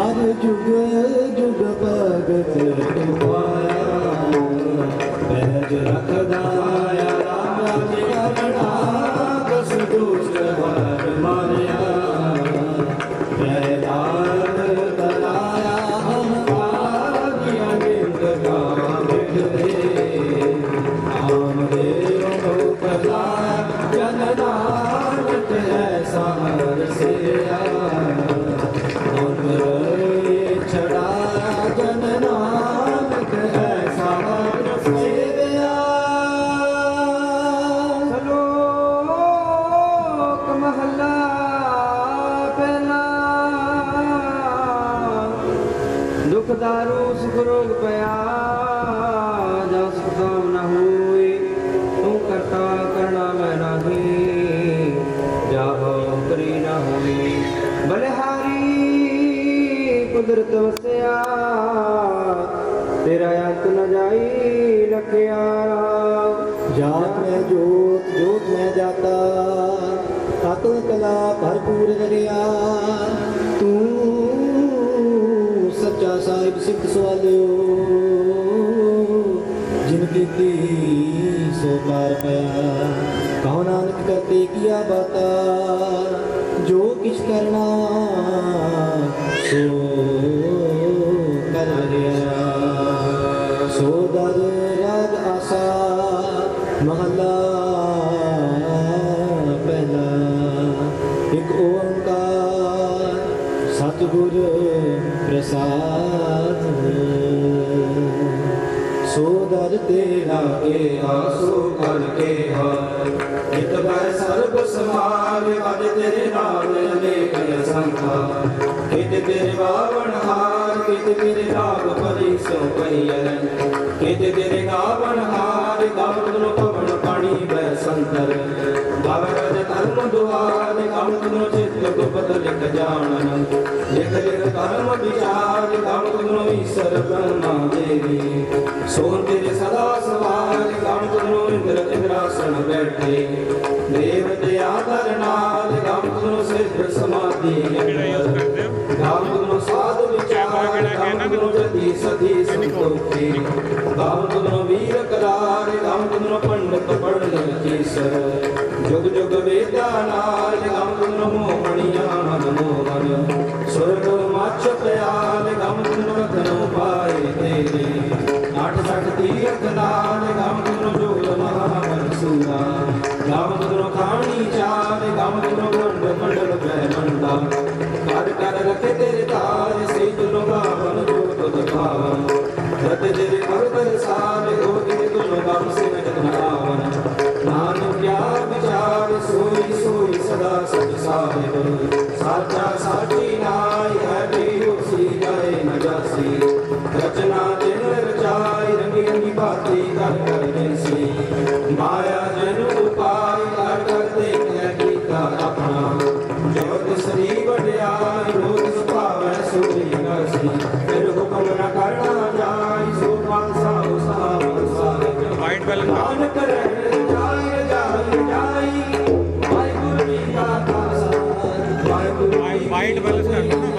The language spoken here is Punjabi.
ਹਰ ਜੁਗ ਜੁਗ ਭਗਤ ਦੁਖ ਦਾਰੂ ਸੁਖ ਰੋਗ ਪਿਆ, ਜਾ ਸੁਖ ਦਾਮ ਨ ਹੋਈ ਤੂੰ ਕਰਤਾ ਕਰਣਾ ਮੈਂ ਨਾਹੀ, ਜਾ ਹੋ ਕਰੀ ਨ ਹੋਈ। ਬਲਿਹਾਰੀ, ਕੁਦਰਤ ਵਸਿਆ, ਤੇਰਾ ਅੰਤ ਨ ਜਾਈ ਲਖਿਆ ਜਾਤ ਮੈਂ ਜੋਤ ਜੋਤ ਮੈਂ ਜਾਤਾ ਤਤ ਕਲਾ ਭਰਪੂਰ ਰਗਿਆ ਸਾਹਿਬ ਸਿੱਖ ਸਵਾਲਿਓ, ਜਿਨ ਕੀਤੀ ਸੋ ਕਾਰ ਪਿਆ। ਕਹੋ ਨਾਨਕ ਕਰਤੇ ਕੀਆ ਬਾਤਾ, ਜੋ ਕਿਛ ਕਰਨਾ ਸੋ ਕਰ ਰਿਹਾ। ਸੋ ਦਰ ਰਾਜ ਆਸਾ ਮਹਲਾ ਪਹਿਲਾ। ਇੱਕ ਓੰਕਾਰ ਸਤਿਗੁਰ ਪ੍ਰਸਾਦ ਸੋ ਦਰ ਤੇਰਾ ਕੇ ਆਸੋ ਕਰ ਕੇ ਹਰ ਨਿਤ ਬੈ ਸਰਬ ਸਮਾਜ ਅਜ ਤੇਰੇ ਨਾਮ ਅਨੇਕ ਅਸੰਖਾ। ਕਿਤ ਤੇਰੇ ਬਾਵਨ ਹਾਰ, ਕਿਤ ਤੇਰੇ ਰਾਗ ਭਰੀ ਸੋ ਪਈਐ ਕਿਤ ਤੇਰੇ ਗਾਵਨ ਹਾਰ ਗਾਵਨ ਨੂੰ ਪਵਨ ਪਾਣੀ ਬੈ ਸੰਤਰ ਗਾਵ ਰਜ ਧਰਮ ਦੁਆਰ ਗਾਵਨ ਨੂੰ ਚਿਤ ਗੁਪਤ ਲਿਖ ਜਾਣਨ। ਲਿਖ ਲਿਖ ਕਰਮ ਵਿਚਾਰ ਗਾਵਨ ਨੂੰ ਈਸ਼ਰ ਬ੍ਰਹਮਾ ਦੇਵੀ। ਸੋਨ ਤੇਰੇ ਸਦਾ ਸਵਾਰ ਗਾਵਨ ਨੂੰ ਇੰਦਰ ਇੰਦਰਾਸਨ ਬੈਠੇ। ਦੇਵ ਦਇਆ ਕਰਨਾਲ ਗਾਵਨ ਨੂੰ ਸਿੱਧ ਨੂੰ ਸੰਤੋਖੀ। ਗਾਵਨ ਨੂੰ ਵੀਰ ਕਰਾਰ ਗਾਵਨ ਨੂੰ ਪੰਡਤ ਪੜਨ ਜੀਸਰ ਜੁਗ ਜੁਗ ਵੇਦਾ ਨਾਲ ਸਾਚਾ ਸਾਚੀ ਨਾਈ ਹੈ ਵੀ ਉਸੀ ਜਾਏ ਮਜਾਸੀ ਰਚਨਾ ਦਿਨ ਰਚਾਈ ਰੰਗੀ ਰੰਗੀ ਬਾਤੀ ਕਰ ਕਰਦੇ ਸੀ। ਮਾਇਆ ਜਨੂ ਵਾਈਟ ਬੈਲੈਂਸ ਕਰ ਦੋ ਨਾ